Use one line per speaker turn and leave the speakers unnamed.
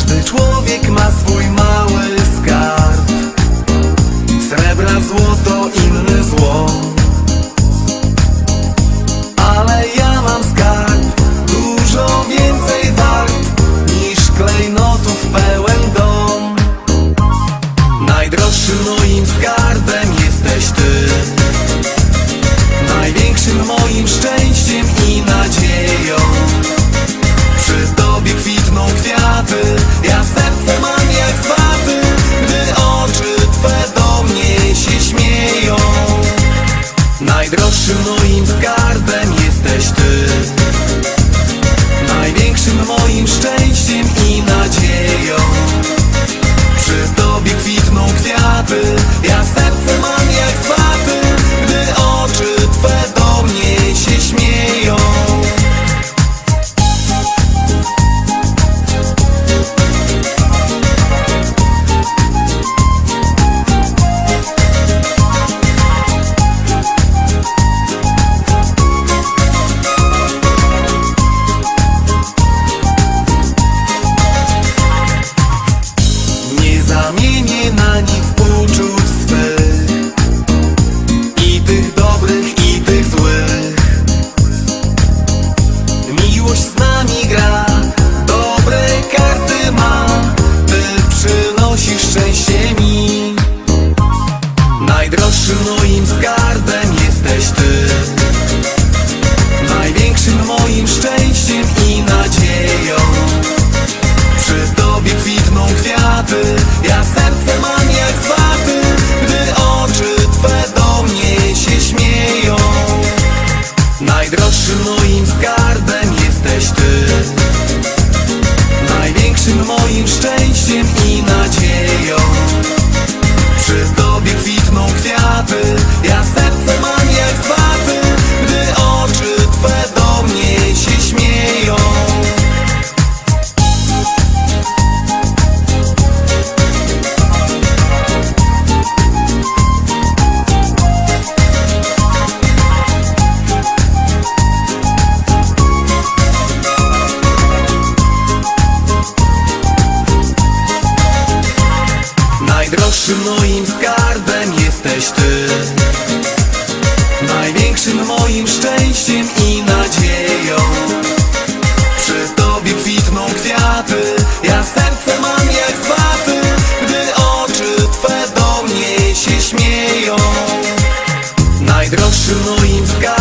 Każdy człowiek ma swój mały skarb. Srebra, złota Değiştim Największym moim skarbem jesteś Ty. Największym moim szczęściem Najlepszym moim skarbem jesteś Ty. Największym moim szczęściem i nadzieją. Przy Tobie kwitną kwiaty Ja serce mam jak z Gdy oczy Twe do mnie się śmieją. Najdroższym moim skarbem